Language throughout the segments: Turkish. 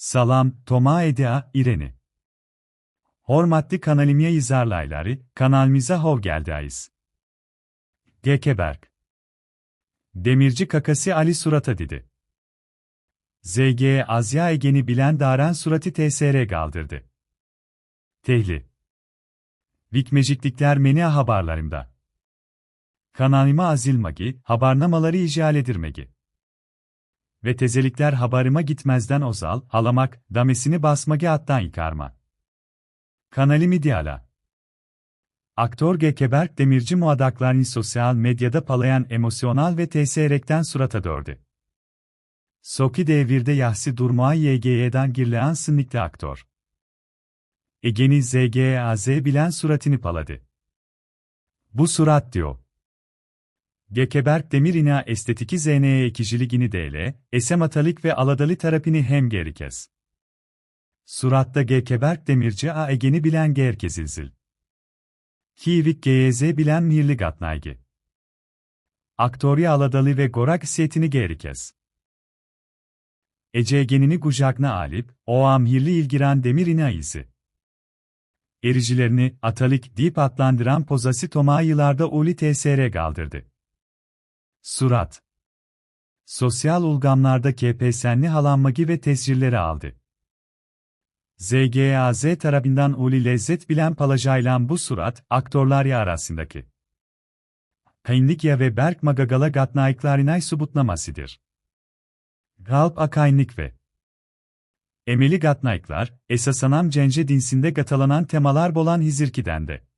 Salam, Toma Edea, İreni. Hormatlı kanalimiye izarlayları, kanalimize hov geldiniz. Gekeberk. Demirci kakası Ali surata dedi. ZG Azya Egen'i bilen Daren suratı TSR kaldırdı. Tehli. Vikmeciklikler meni haberlerimde. Kanalıma azilmagi, habarnamaları icral edirmegi. Ve tezelikler habarıma gitmezden ozal, halamak, damesini basmagi attan yıkarma. Kanalimi diyala. Aktör Gekeberk Demirci muadaklarını sosyal medyada palayan emosyonal ve TSR'den surata dördü. Soki devirde yahsi durmaya YGY'den girleyen sınnikli aktör. Egeni ZGAZ bilen suratını paladı. Bu surat diyor. Gekeberk Demirina estetiki ZNE ekiciligini DL, esematalik ve aladalı terapini hem gerikez. Suratta Gekeberk Demirci A egeni bilen gerkezilzil. Kivik GYZ bilen mirli gatnaygi. Aktori aladalı ve gorak setini gerikez. Ece egenini gujakna alip, o amhirli ilgiren Demirina izi. Ericilerini, atalik deyip adlandıran pozası Toma yıllarda Uli TSR kaldırdı. Surat. Sosyal ulgamlarda KPSN'li halanmagi ve tescilleri aldı. ZGAZ tarafından uli lezzet bilen palajaylan bu surat, aktörler ya arasındaki. Kaynlikya ve Berk Magagala gatnaiklarinay subutlamasıdır. Galp akaynlik ve Emeli gatnaiklar, esasanam cence dinsinde gatalanan temalar bolan hizirkidende.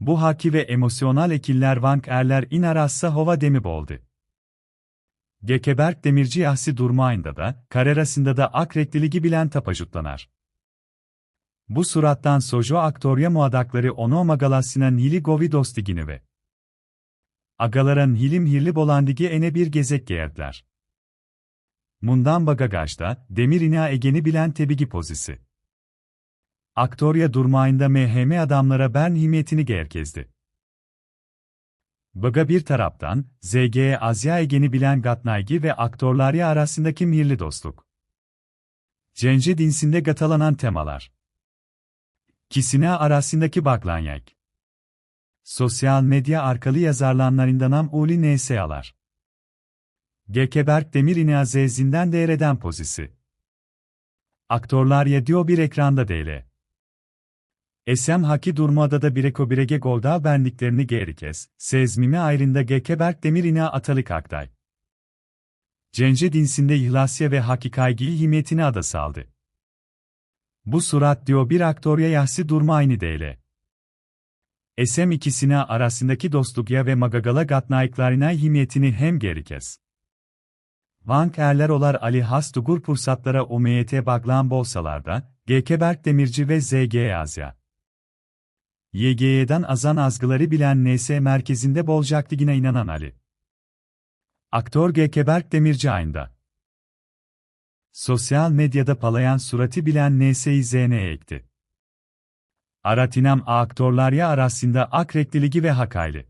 Bu haki ve emosyonal ekiller vank erler in arassa hova demi boldu. Gekeberk demirci yahsi durmayında da, karerasında da akrekliligi bilen tapajutlanar. Bu surattan sojo aktorya muadakları ono magalasina nili govi dostigini ve agaların hilim hirli bolandigi ene bir gezek geyertler. Mundan bagagajda, demir ina egeni bilen tebigi pozisi. Aktorya durmayında MHM adamlara Bern himiyetini gerkezdi. Baga bir taraftan, ZG Azya Egen'i bilen Gatnaygi ve aktorlarya arasındaki mirli dostluk. Cence dinsinde gatalanan temalar. Kisine arasındaki baklanyak. Sosyal medya arkalı yazarlanlarındanam Uli NSA'lar. Gekeberk Demir İnazezinden deyreden pozisi. Aktorlar yediyor bir ekranda değil. Esem haki durmada da bireko birege golda benliklerini gerikes, sezmimi ayrında gekeberk demirina atalık aktay. Cence dinsinde ihlasya ve hakikaygi himmetini ada saldı. Bu surat diyor bir aktorya yahsi durma aynı değil. Esem ikisine arasındaki dostlukya ve magagala gatnaiklarına himmetini hem gerikes. Vank erler olar Ali has dugur pursatlara umeyete baglan bolsalarda, Gekeberk Demirci ve ZG Azya. YGY'den azan azgıları bilen NS merkezinde bolcak ligine inanan Ali. Aktör Gekeberk Demirci ayında. Sosyal medyada palayan suratı bilen NS'yi ZN'ye ekti. Aratinam aktörler ya arasında akrekliligi ve hakaylı.